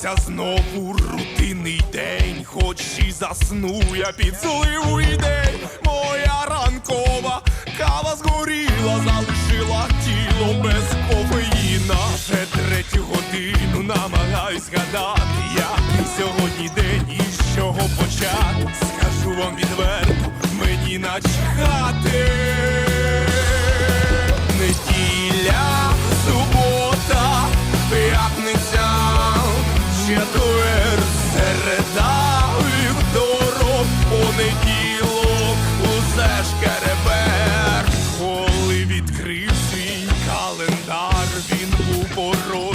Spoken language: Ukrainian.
Почався знову рутинний день, хоч і засну я під зливу ідей. Моя ранкова кава згоріла, залишила тіло без кофеїна. Вже третю годину намагаюсь гадати, який сьогодні день і з чого почати. Скажу вам відверто, мені начхати. четвер, середа дорог, понеділок, усе ж керебер, коли відкрив свій календар, він у порог.